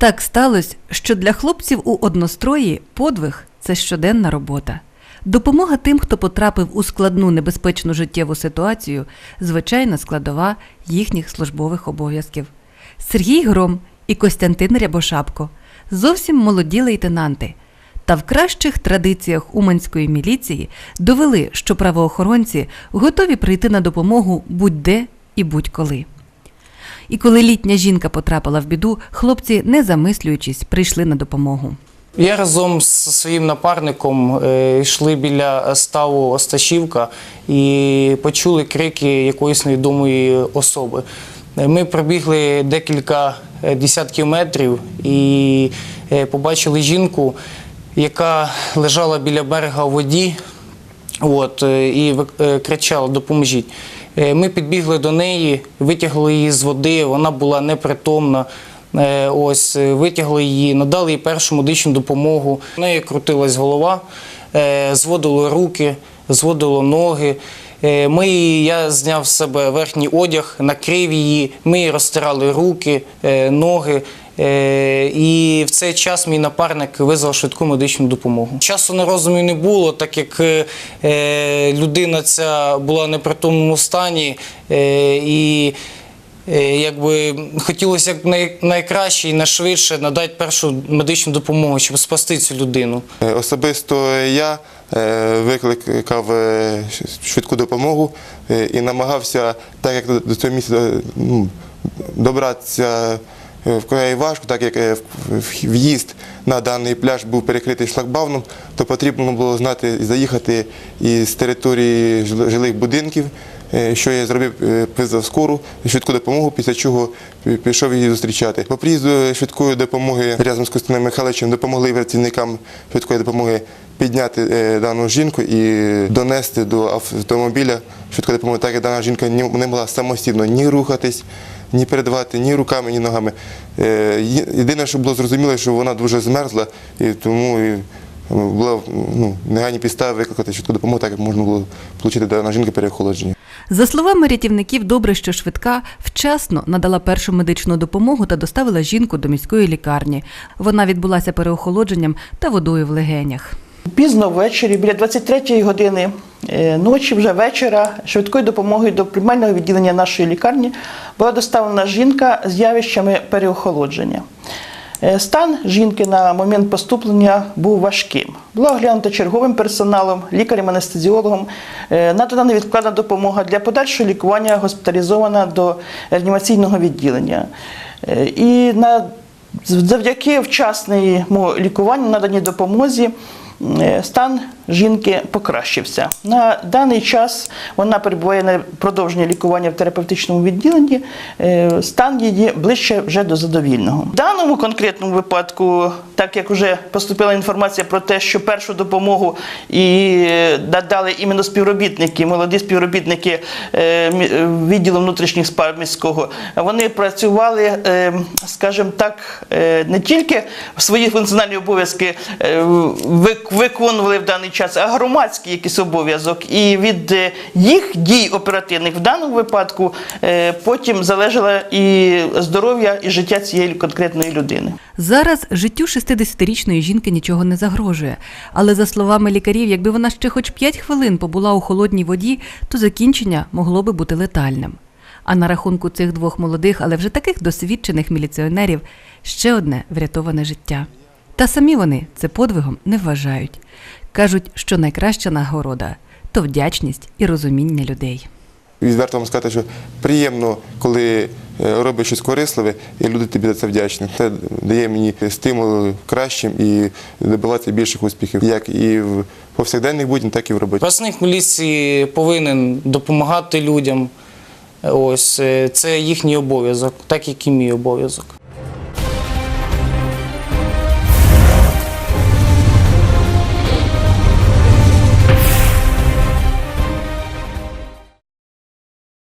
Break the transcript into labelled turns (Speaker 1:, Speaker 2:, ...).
Speaker 1: Так сталося, що для хлопців у однострої подвиг це щоденна робота. Допомога тим, хто потрапив у складну небезпечну життєву ситуацію, звичайна складова їхніх службових обов'язків. Сергій Гром і Костянтин Рябошапко зовсім молоді лейтенанти. Та в кращих традиціях уманської міліції довели, що правоохоронці готові прийти на допомогу будь-де і будь-коли. І коли літня жінка потрапила в біду, хлопці, не замислюючись, прийшли на допомогу.
Speaker 2: Я разом з своїм напарником е, йшли біля ставу Осташівка і почули крики якоїсь невідомої особи. Е, Ми пробігли декілька е, десятків метрів і побачили жінку, яка лежала біля берега у воді от, і кричала Допоможіть. Е, Ми підбігли до неї, витягли її з води, вона була непритомна. Е, Ось е, витягли її, надали їй першу медичну допомогу. В неї крутилась голова, зводило руки, зводило ноги. Ми, її- я зняв з себе верхній одяг, накрив її, ми їй розтирали руки, ноги. Е, І в цей час мій напарник визвав швидку медичну допомогу. Часу на розумі не було, так як е, е, людина ця була в непритомному стані, і якби хотілося як най, найкраще і найшвидше надати першу медичну допомогу, щоб спасти цю людину.
Speaker 3: Особисто я викликав швидку допомогу і намагався, так як до- цього місця ну, добратися вкрай важко, так як е, в'їзд на даний пляж був перекритий шлагбауном, то потрібно було знати заїхати із території жилих будинків. е, Що я зробив, е, визвав скору швидку допомогу, після чого пішов її зустрічати. По приїзду швидкої допомоги разом з Костянтином Михайловичем допомогли працівникам швидкої допомоги підняти е, дану жінку і донести до автомобіля швидкої допомоги, так як дана жінка не могла самостійно ні рухатись, ні передавати ні руками, ні ногами. Е, Єдине, що було зрозуміло, що вона дуже змерзла, і тому була ну, негайні підстави викликати швидку допомогу, так як можна було отримати дана жінка переохолодження.
Speaker 1: За словами рятівників, добре, що швидка вчасно надала першу медичну допомогу та доставила жінку до міської лікарні. Вона відбулася переохолодженням та водою в легенях.
Speaker 4: Пізно ввечері, біля 23-ї години е, ночі, вже вечора, швидкою допомогою до приймального відділення нашої лікарні була доставлена жінка з явищами переохолодження. Е, Стан жінки на момент поступлення був важким. Була оглянута черговим персоналом, лікарем-анестезіологом, е, надана невідкладна допомога для подальшого лікування госпіталізована до реанімаційного відділення. Е, І на завдяки вчасному лікуванню, наданій допомозі, е, стан жінки покращився. На даний час вона перебуває на продовження лікування в терапевтичному відділенні. Е, Стан її ближче вже до задовільного. В даному конкретному випадку, так як вже поступила інформація про те, що першу допомогу і надали іменно співробітники, молоді співробітники е, е, відділу внутрішніх справ міського, вони працювали, е, скажімо так, е, не тільки свої функціональні обов'язки е, виконували в даний час, а громадський якийсь обов'язок. І від е, їх дій оперативних в даному випадку е, потім залежало і здоров'я, і життя цієї конкретної людини.
Speaker 1: Зараз життю 60-річної жінки нічого не загрожує. Але за словами лікарів, якби вона ще хоч 5 хвилин побула у холодній воді, то закінчення могло би бути летальним. А на рахунку цих двох молодих, але вже таких досвідчених міліціонерів ще одне врятоване життя. Та самі вони це подвигом не вважають. Кажуть, що найкраща нагорода то вдячність і розуміння людей.
Speaker 3: Відверто вам сказати, що приємно, коли е, робиш щось корисливе, і люди тобі за це вдячні. Це дає мені стимул кращим і добиватися більших успіхів, як і в повсякденних буднях, так і в роботі.
Speaker 2: Працівник міліції повинен допомагати людям. Ось е, це їхній обов'язок, так як і мій обов'язок.